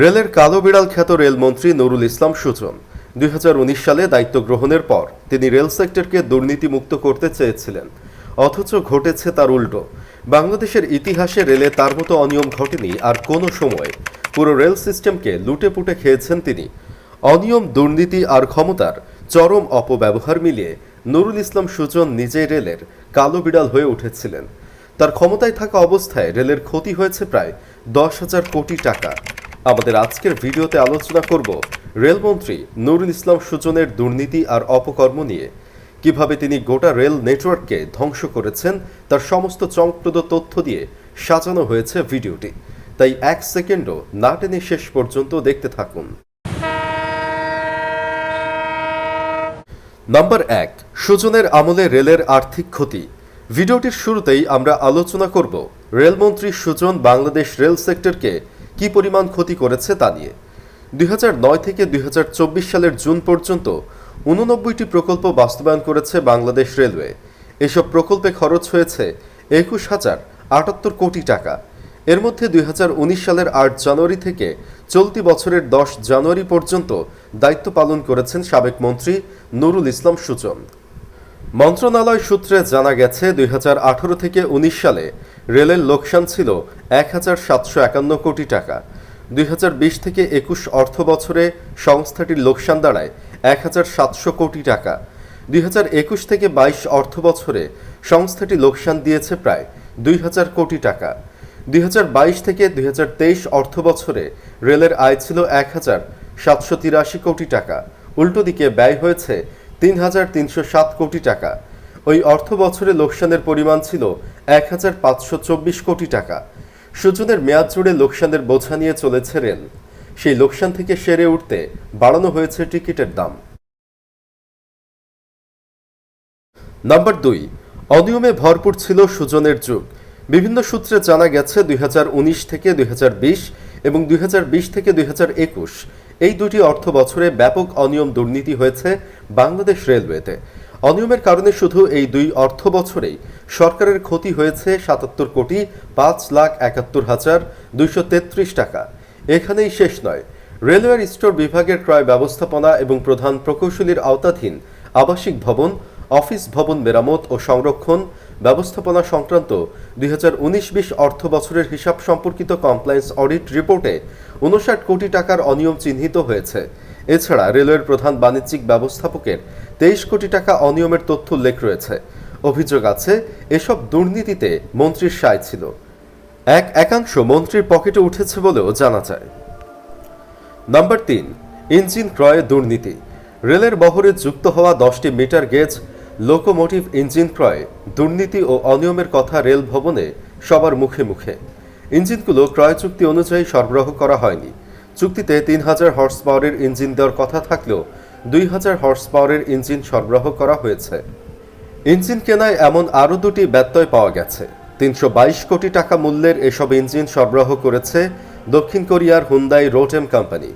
রেলের কালো বিড়াল খ্যাত রেলমন্ত্রী নুরুল ইসলাম সুজন দুই হাজার উনিশ সালে দায়িত্ব গ্রহণের পর তিনি রেল সেক্টরকে দুর্নীতিমুক্ত করতে চেয়েছিলেন। অথচ ঘটেছে তার উল্টো। বাংলাদেশের ইতিহাসে রেলে তার মতো অনিয়ম ঘটেনি আর কোনো সময়। পুরো রেল সিস্টেমকে লুটে পুটে খেয়েছেন তিনি। অনিয়ম, দুর্নীতি আর ক্ষমতার চরম অপব্যবহার মিলিয়ে নুরুল ইসলাম সুজন নিজেই রেলের কালো বিড়াল হয়ে উঠেছিলেন। তার ক্ষমতায় থাকা অবস্থায় রেলের ক্ষতি হয়েছে প্রায় দশ হাজার কোটি টাকা। আমাদের আজকের ভিডিওতে আলোচনা করব রেলমন্ত্রী নুরুল ইসলাম সুজনের দুর্নীতি আর অপকর্ম নিয়ে। কীভাবে তিনি গোটা রেল নেটওয়ার্ককে ধ্বংস করেছেন তার সমস্ত চমকপ্রদ তথ্য দিয়ে সাজানো হয়েছে ভিডিওটি। তাই এক সেকেন্ডও না টেনে শেষ পর্যন্ত দেখতে থাকুন। নাম্বার এক, সুজনের আমলে রেলের আর্থিক ক্ষতি। ভিডিওটির শুরুতেই আমরা আলোচনা করব রেলমন্ত্রী সুজন বাংলাদেশ রেল সেক্টরকে কি পরিমাণ ক্ষতি করেছে তা নিয়ে। দুই হাজার নয় থেকে দুই হাজার চব্বিশ সালের জুন পর্যন্ত উননব্বইটি প্রকল্প বাস্তবায়ন করেছে বাংলাদেশ রেলওয়ে। এসব প্রকল্পে খরচ হয়েছে একুশ হাজার আটাত্তর কোটি টাকা। এর মধ্যে দুই হাজার উনিশ সালের আট জানুয়ারি থেকে চলতি বছরের দশ জানুয়ারি পর্যন্ত দায়িত্ব পালন করেছেন সাবেক মন্ত্রী নুরুল ইসলাম সুজন। মন্ত্রণালয় সূত্রে জানা গেছে, দুই হাজার আঠারো থেকে ১৯ সালে রেলের লোকসান ছিল এক হাজার সাতশো একান্ন কোটি টাকা। দুই হাজার বিশ থেকে একুশ অর্থ বছরে সংস্থাটির লোকসান দাঁড়ায় এক কোটি টাকা। দুই থেকে বাইশ অর্থ বছরে সংস্থাটি লোকসান দিয়েছে প্রায় দুই হাজার কোটি টাকা। দুই হাজার বাইশ থেকে দুই অর্থ বছরে রেলের আয় ছিল এক হাজার সাতশো তিরাশি কোটি টাকা। উল্টো দিকে ব্যয় হয়েছে তিন হাজার তিনশো সাত কোটি টাকা। ওই অর্থ বছরে লোকসানের পরিমাণ ছিল এক হাজার পাঁচশো চব্বিশ কোটি টাকা। সুজনের মেয়াদ জুড়ে লোকসানের বোঝা নিয়ে চলেছে রেল। সেই লোকসান থেকে সেরে উঠতে বাড়ানো হয়েছে টিকিটের দাম। নাম্বার দুই, অনিয়মে ভরপুর ছিল সুজনের যুগ। বিভিন্ন সূত্রে জানা গেছে দুই হাজার উনিশ থেকে দুই হাজার বিশ এবং দুই হাজার বিশ থেকে দুই হাজার একুশ। এই দুটি অর্থ বছরে ব্যাপক অনিয়ম দুর্নীতি হয়েছে বাংলাদেশ রেলওয়েতে। অনিয়মের কারণে শুধু এই দুই অর্থ বছরেই সরকারের ক্ষতি হয়েছে সাতাত্তর কোটি পাঁচ লাখ একাত্তর হাজার দুইশো তেত্রিশ টাকা। এখানেই শেষ নয়। রেলওয়ের স্টোর বিভাগের ক্রয় ব্যবস্থাপনা এবং প্রধান প্রকৌশলীর আওতাধীন আবাসিক ভবন, অফিস ভবন মেরামত ও সংরক্ষণ ব্যবস্থাপনা সংক্রান্ত দুই হাজার উনিশ বিশ অর্থ বছরের হিসাব সম্পর্কিত কমপ্লায়েন্স অডিট রিপোর্টে উনষাট কোটি টাকার অনিয়ম চিহ্নিত হয়েছে। এছাড়া রেলওয়ের প্রধান বাণিজ্যিক ব্যবস্থাপকের তেইশ কোটি টাকা অনিয়মের তথ্য উল্লেখ রয়েছে। অভিযোগ আছে, এসব দুর্নীতিতে মন্ত্রীর সায় ছিল। এক একাংশ মন্ত্রীর পকেটে উঠেছে বলেও জানা যায়। নাম্বার তিন, ইঞ্জিন ক্রয়ে দুর্নীতি। রেলের বহরে যুক্ত হওয়া দশটি মিটার গেজ লোকোমোটিভ ইঞ্জিন ক্রয়ে, দুর্নীতি ও অনিয়মের কথা রেল ভবনে সবার মুখে মুখে। ইঞ্জিনগুলো ক্রয় চুক্তি অনুযায়ী সরবরাহ করা হয়নি। চুক্তিতে তিন হাজার হর্স পাওয়ারের ইঞ্জিন দেওয়ার কথা থাকলেও দুই হাজার হর্স পাওয়ারের ইঞ্জিন সরবরাহ করা হয়েছে। ইঞ্জিন কেনায় এমন আরও দুটি ব্যত্যয় পাওয়া গেছে। তিনশো বাইশ কোটি টাকা মূল্যের এসব ইঞ্জিন সরবরাহ করেছে দক্ষিণ কোরিয়ার হুন্দাই রোটেম কোম্পানি।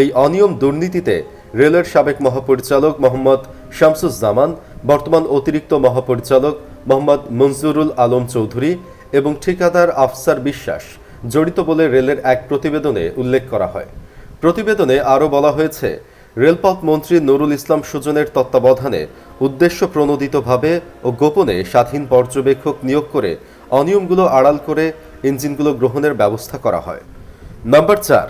এই অনিয়ম দুর্নীতিতে রেলের সাবেক মহাপরিচালক মোহাম্মদ শামসুজ্জামান বর্তমান অতিরিক্ত মহাপরিচালক মোহাম্মদ মঞ্জুরুল আলম চৌধুরী এবং ঠিকাদার আফসার বিশ্বাস জড়িত বলে রেলের এক প্রতিবেদনে উল্লেখ করা হয়। প্রতিবেদনে আরও বলা হয়েছে, রেলপথ মন্ত্রী নুরুল ইসলাম সুজনের তত্ত্বাবধানে উদ্দেশ্য প্রণোদিতভাবে ও গোপনে স্বাধীন পর্যবেক্ষক নিয়োগ করে অনিয়মগুলো আড়াল করে ইঞ্জিনগুলো গ্রহণের ব্যবস্থা করা হয়। নাম্বার চার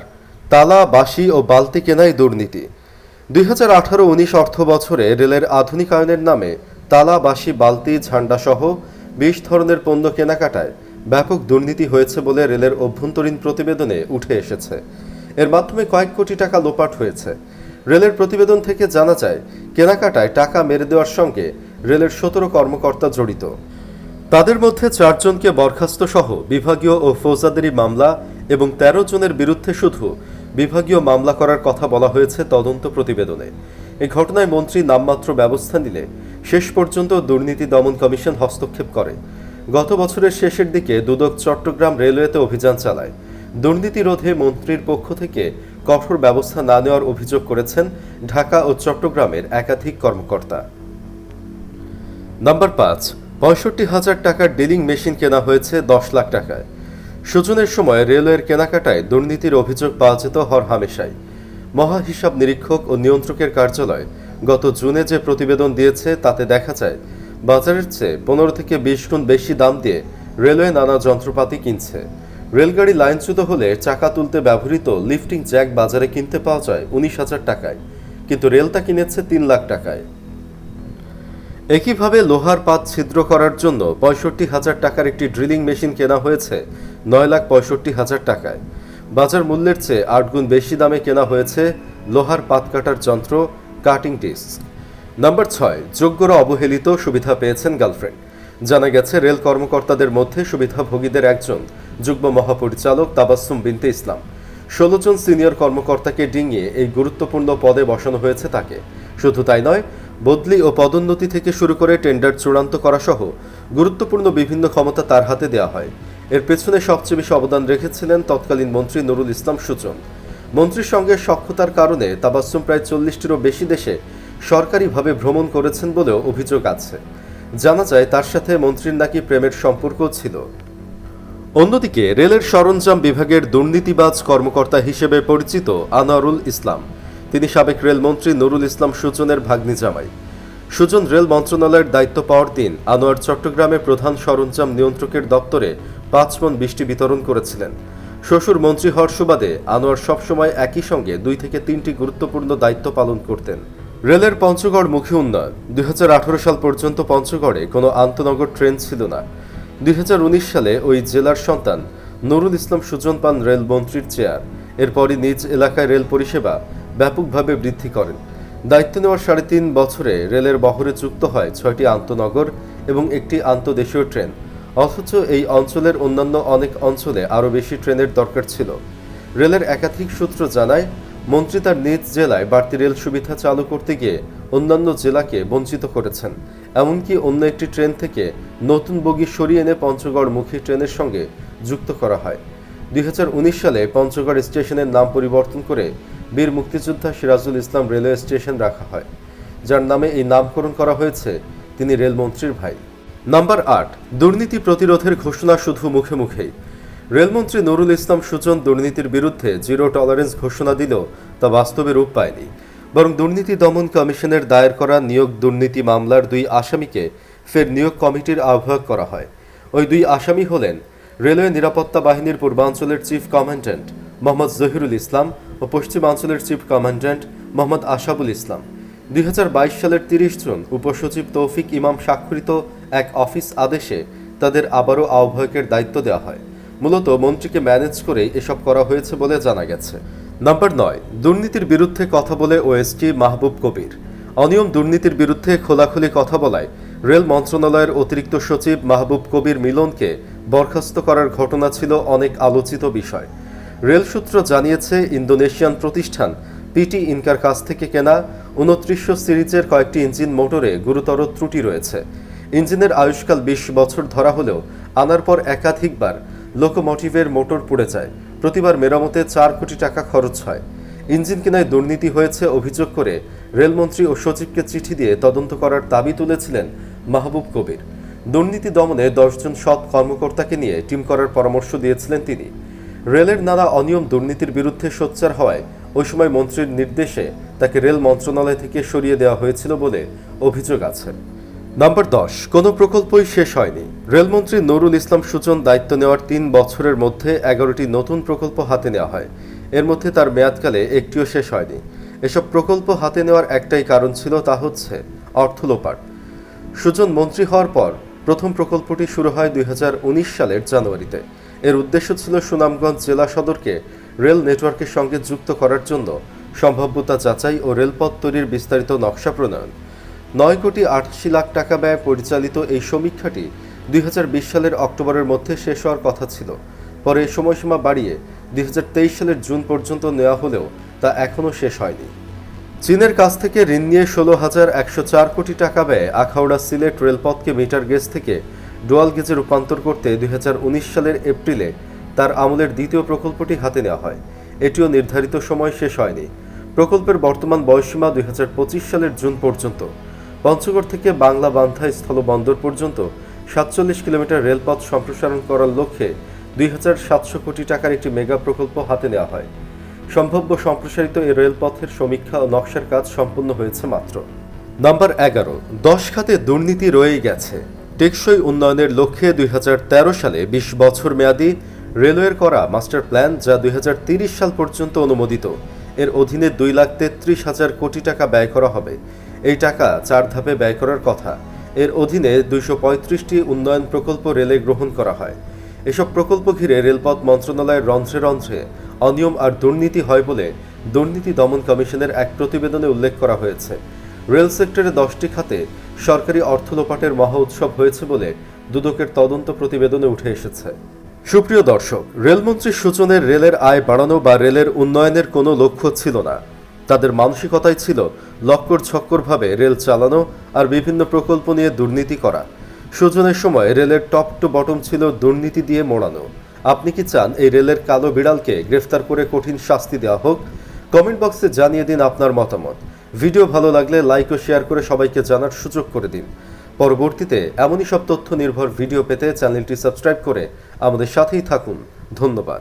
তালা বাঁশি ও বালতি কেনায় দুর্নীতি। দুই হাজার আঠারো উনিশ অর্থ বছরে রেলের আধুনিকায়নের নামে তালা, বাঁশি, বালতি, ঝান্ডাসহ বিশ ধরনের পণ্য কেনাকাটায় ব্যাপক দুর্নীতি হয়েছে বলে রেলের অভ্যন্তরীণ প্রতিবেদনে উঠে এসেছে। এর মাধ্যমে কয়েক কোটি টাকা লোপাট হয়েছে। রেলের প্রতিবেদন থেকে জানা যায়, কেনাকাটায় টাকা মেরে দেওয়ার সঙ্গে রেলের সতেরো কর্মকর্তা জড়িত। তাদের মধ্যে চারজনকে বরখাস্ত সহ বিভাগীয় ও ফৌজদারি মামলা এবং ১৩ জনের বিরুদ্ধে শুধু বিভাগীয় মামলা করার কথা বলা হয়েছে তদন্ত প্রতিবেদনে। এই ঘটনায় মন্ত্রী নামমাত্র ব্যবস্থা নিলে শেষ পর্যন্ত দুর্নীতি দমন কমিশন হস্তক্ষেপ করে। গত বছরের শেষের দিকে দুদক চট্টগ্রাম রেলওয়েতে অভিযান চালায়। দুর্নীতি রোধে মন্ত্রীর পক্ষ থেকে কঠোর ব্যবস্থা না নেওয়ার অভিযোগ করেছেন ঢাকা ও চট্টগ্রামের একাধিক কর্মকর্তা। নাম্বার পাঁচ, পঁয়ষট্টি হাজার টাকার ডিলিং মেশিন কেনা হয়েছে দশ লাখ টাকায়। সুজনের সময় রেলওয়ের কেনাকাটায় দুর্নীতির অভিযোগ পাওয়া যেত হর হামেশাই। মহা হিসাব নিরীক্ষক ও নিয়ন্ত্রকের কার্যালয় গত জুনে যে প্রতিবেদন দিয়েছে, তাতে দেখা যায়, বাজারের চেয়ে পনেরো থেকে বিশ গুণ বেশি দাম দিয়ে রেলওয়ে নানা যন্ত্রপাতি কিনছে। রেলগাড়ি লাইনচ্যুত হলে চাকা তুলতে ব্যবহৃত লিফটিং জ্যাক বাজারে কিনতে পাওয়া যায় উনিশ হাজার টাকায়। কিন্তু রেলটা কিনেছে তিন লাখ টাকায়। একইভাবে লোহার পাত ছিদ্র করার জন্য পঁয়ষট্টি হাজার টাকার একটি ড্রিলিং মেশিন কেনা হয়েছে, নয় লাখ পঁয়ষট্টি হাজার টাকায়। বাজার মূল্যের চেয়ে আট গুণ বেশি দামে কেনা হয়েছে লোহার পাত কাটার যন্ত্র কাটিং ডিস্ক। নাম্বার ছয়, যোগ্যরা অবহেলিত সুবিধা পেয়েছেন গার্লফ্রেন্ড। জানা গেছে, রেল কর্মকর্তাদের মধ্যে সুবিধাভোগীদের একজন যুগ্ম মহাপরিচালক তাবাসসুম বিনতে ইসলাম। ষোলো জন সিনিয়র কর্মকর্তাকে ডিঙিয়ে এই গুরুত্বপূর্ণ পদে বসানো হয়েছে তাকে। শুধু তাই নয় বদলি ও পদোন্নতি থেকে শুরু করে টেন্ডার চূড়ান্ত করা সহ গুরুত্বপূর্ণ বিভিন্ন ক্ষমতা তার হাতে দেওয়া হয়। এর পেছনে সবচেয়ে বেশি অবদান রেখেছিলেন তৎকালীন মন্ত্রী নুরুল ইসলাম সুজন। মন্ত্রীর সঙ্গে সক্ষতার কারণে তাবাসসুম প্রায় চল্লিশটিরও বেশি দেশে সরকারিভাবে ভ্রমণ করেছেন বলেও অভিযোগ আছে। জানা যায়, তার সাথে মন্ত্রীর নাকি প্রেমের সম্পর্ক ছিল। অন্যদিকে, রেলের সরঞ্জাম বিভাগের দুর্নীতিবাজ কর্মকর্তা হিসেবে পরিচিত আনোয়ারুল ইসলাম। তিনি সাবেক রেলমন্ত্রী নুরুল ইসলাম সুজনের ভাগ্নি জামাই। সুজন রেল মন্ত্রণালয়ের দায়িত্ব পাওয়ার দিন আনোয়ার চট্টগ্রামে প্রধান সরঞ্জাম নিয়ন্ত্রকের দপ্তরে পাঁচ মন বৃষ্টি বিতরণ করেছিলেন। শ্বশুর মন্ত্রী হওয়ার সুবাদে আনোয়ার সবসময় একই সঙ্গে দুই থেকে তিনটি গুরুত্বপূর্ণ দায়িত্ব পালন করতেন। রেলের পঞ্চগড় মুখী উন্নয়ন। দুই হাজার আঠারো সাল পর্যন্ত পঞ্চগড়ে কোনো আন্তনগর ট্রেন ছিল না। দুই হাজার উনিশ সালে ওই জেলার সন্তান নুরুল ইসলাম সুজন পান রেলমন্ত্রীর চেয়ার। এরপরই নিজ এলাকায় রেল পরিষেবা ব্যাপকভাবে বৃদ্ধি করেন। দায়িত্ব নেওয়ার সাড়ে তিন বছরে রেলের বহরে যুক্ত হয় ছয়টি আন্তনগর এবং একটি আন্তদেশীয় ট্রেন। অথচ এই অঞ্চলের অন্যান্য অনেক অঞ্চলে আরও বেশি ট্রেনের দরকার ছিল। রেলের একাধিক সূত্র জানায়, মন্ত্রী তার নিজ জেলায় বাড়তি রেল সুবিধা চালু করতে গিয়ে অন্যান্য জেলাকে বঞ্চিত করেছেন। এমনকি অন্য একটি ট্রেন থেকে নতুন বগি সরিয়ে এনে পঞ্চগড়মুখী ট্রেনের সঙ্গে যুক্ত করা হয়। দুই হাজার উনিশ সালে পঞ্চগড় স্টেশনের নাম পরিবর্তন করে বীর মুক্তিযোদ্ধা সিরাজুল ইসলাম রেলওয়ে স্টেশন রাখা হয়। যার নামে এই নামকরণ করা হয়েছে তিনি রেলমন্ত্রীর ভাই। নাম্বার আট, দুর্নীতি প্রতিরোধের ঘোষণা শুধু মুখে মুখেই। রেলমন্ত্রী নুরুল ইসলাম সুজন দুর্নীতির বিরুদ্ধে জিরো টলারেন্স ঘোষণা দিলেও তা বাস্তবে রূপ পায়নি। বরং দুর্নীতি দমন কমিশনের দায়ের করা নিয়োগ দুর্নীতি মামলার দুই আসামিকে ফের নিয়োগ কমিটির আহ্বায়ক করা হয়। ওই দুই আসামি হলেন রেলওয়ে নিরাপত্তা বাহিনীর পূর্বাঞ্চলের চিফ কমান্ড্যান্ট মোহাম্মদ জহিরুল ইসলাম ও পশ্চিমাঞ্চলের চিফ কমান্ড্যান্ট মোহাম্মদ আশাবুল ইসলাম। দুই হাজার বাইশ সালের তিরিশ জুন উপসচিব তৌফিক ইমাম স্বাক্ষরিত এক অফিস আদেশে তাদের আবারও আহ্বায়কের দায়িত্ব দেওয়া হয়। মূলত মন্ত্রীকে ম্যানেজ করেই এসব করা হয়েছে বলে জানা গেছে। নাম্বার নয়, দুর্নীতির বিরুদ্ধে কথা বলে ওএসটি মাহবুব কবির। অনিয়ম দুর্নীতির বিরুদ্ধে খোলাখুলি কথা বলায় রেল মন্ত্রণালয়ের অতিরিক্ত সচিব মাহবুব কবির মিলনকে বরখাস্ত করার ঘটনা ছিল অনেক আলোচিত বিষয়। রেল সূত্র জানিয়েছে, ইন্দোনেশিয়ান প্রতিষ্ঠান পিটি ইনকার কাছ থেকে কেনা উনত্রিশশো সিরিজের কয়েকটি ইঞ্জিন মোটরে গুরুতর ত্রুটি রয়েছে। ইঞ্জিনের আয়ুষ্কাল বিশ বছর ধরা হলেও আনার পর একাধিকবার লোকোমোটিভের মোটর পুড়ে যায়। প্রতিবার মেরামতে চার কোটি টাকা খরচ হয়। ইঞ্জিন কেনায় দুর্নীতি হয়েছে অভিযোগ করে রেলমন্ত্রী ও সচিবকে চিঠি দিয়ে তদন্ত করার দাবি তুলেছিলেন মাহবুব কবির। দুর্নীতি দমনে দশজন সৎ কর্মকর্তাকে নিয়ে টিম করার পরামর্শ দিয়েছিলেন তিনি। রেলের নানা অনিয়ম দুর্নীতির বিরুদ্ধে সোচ্চার হওয়ায় ওই সময় মন্ত্রীর নির্দেশে তাকে রেল মন্ত্রণালয় থেকে সরিয়ে দেওয়া হয়েছিল বলে অভিযোগ আছে। নাম্বার দশ, কোনো প্রকল্পই শেষ হয়নি। রেলমন্ত্রী নুরুল ইসলাম সুজন দায়িত্ব নেওয়ার তিন বছরের মধ্যে এগারোটি নতুন প্রকল্প হাতে নেওয়া হয়। এর মধ্যে তার মেয়াদকালে একটিও শেষ হয়নি। এসব প্রকল্প হাতে নেওয়ার একটাই কারণ ছিল তা হচ্ছে অর্থ লোপাট। সুজন মন্ত্রী হওয়ার পর প্রথম প্রকল্পটি শুরু হয় দুই হাজার উনিশ সালের জানুয়ারিতে। এর উদ্দেশ্য ছিল সুনামগঞ্জ জেলা সদরকে রেল নেটওয়ার্কের সঙ্গে যুক্ত করার জন্য সম্ভাব্যতা যাচাই ও রেলপথ তৈরির বিস্তারিত নকশা প্রণয়ন। নয় কোটি আটাশি লাখ টাকা ব্যয় পরিচালিত এই সমীক্ষাটি দুই হাজার বিশ সালের অক্টোবরের মধ্যে শেষ হওয়ার কথা ছিল। পরে সময়সীমা বাড়িয়ে দুই হাজার তেইশ সালের জুন পর্যন্ত নেওয়া হলেও তা এখনও শেষ হয়নি। চীনের কাছ থেকে ঋণ নিয়ে ষোলো হাজার একশো চার কোটি টাকা ব্যয়ে আখাউড়া সিলেট রেলপথকে মিটার গেজ থেকে ডুয়াল গেজে রূপান্তর করতে দুই হাজার উনিশ সালের এপ্রিলে তার আমলের দ্বিতীয় প্রকল্পটি হাতে নেওয়া হয়। এটিও নির্ধারিত সময় শেষ হয়নি। প্রকল্পের বর্তমান বয়সীমা দুই হাজার পঁচিশ সালের জুন পর্যন্ত। পঞ্চগড় থেকে বাংলা বান্ধা স্থলবন্দর পর্যন্ত সাতচল্লিশ কিলোমিটার রেলপথ সম্প্রসারণ করার লক্ষ্যে দুই হাজার সাতশো কোটি টাকার একটি মেগা প্রকল্প হাতে নেওয়া হয়। সম্ভাব্য সম্প্রসারিত এই রেলপথের সমীক্ষা ও নকশার কাজ সম্পূর্ণ হয়েছে মাত্র। নাম্বার এগারো, দশ খাতে দুর্নীতি রয়েই গেছে। টেকসই উন্নয়নের লক্ষ্যে দুই হাজার তেরো সালে বিশ বছর মেয়াদী রেলওয়ের করা মাস্টার প্ল্যান, যা দুই সাল পর্যন্ত অনুমোদিত, এর অধীনে দুই লাখ তেত্রিশ হাজার কোটি টাকা ব্যয় করা হবে। এই টাকা চার ধাপে ব্যয় করার কথা। এর অধীনে দুইশো পঁয়ত্রিশটি উন্নয়ন প্রকল্প রেলে গ্রহণ করা হয়। এসব প্রকল্প ঘিরে রেলপথ মন্ত্রণালয়ের রন্ধ্রে রন্ধ্রে অনিয়ম আর দুর্নীতি হয় বলে দুর্নীতি দমন কমিশনের এক প্রতিবেদনে উল্লেখ করা হয়েছে। রেল সেক্টরে দশটি খাতে সরকারি অর্থ লোপাটের মহা উৎসব হয়েছে বলে দুদকের তদন্ত প্রতিবেদনে উঠে এসেছে। সুপ্রিয় দর্শক রেলমন্ত্রী সূচনের রেলের আয় বাড়ানো বা রেলের উন্নয়নের কোনো লক্ষ্য ছিল না। তাদের মানসিকতাই ছিল লক্কর ছক্করভাবে রেল চালানো আর বিভিন্ন প্রকল্প নিয়ে দুর্নীতি করা। সূচনের সময় রেলের টপ টু বটম ছিল দুর্নীতি দিয়ে মোড়ানো। আপনি কি চান এই রেলের কালো বিড়ালকে গ্রেফতার করে কঠিন শাস্তি দেওয়া হোক? কমেন্ট বক্সে জানিয়ে দিন আপনার মতামত। ভিডিও ভালো লাগলে লাইক ও শেয়ার করে সবাইকে জানার সুযোগ করে দিন। পরবর্তীতে এমনই সব তথ্য নির্ভর ভিডিও পেতে চ্যানেলটি সাবস্ক্রাইব করে আমাদের সাথেই থাকুন। ধন্যবাদ।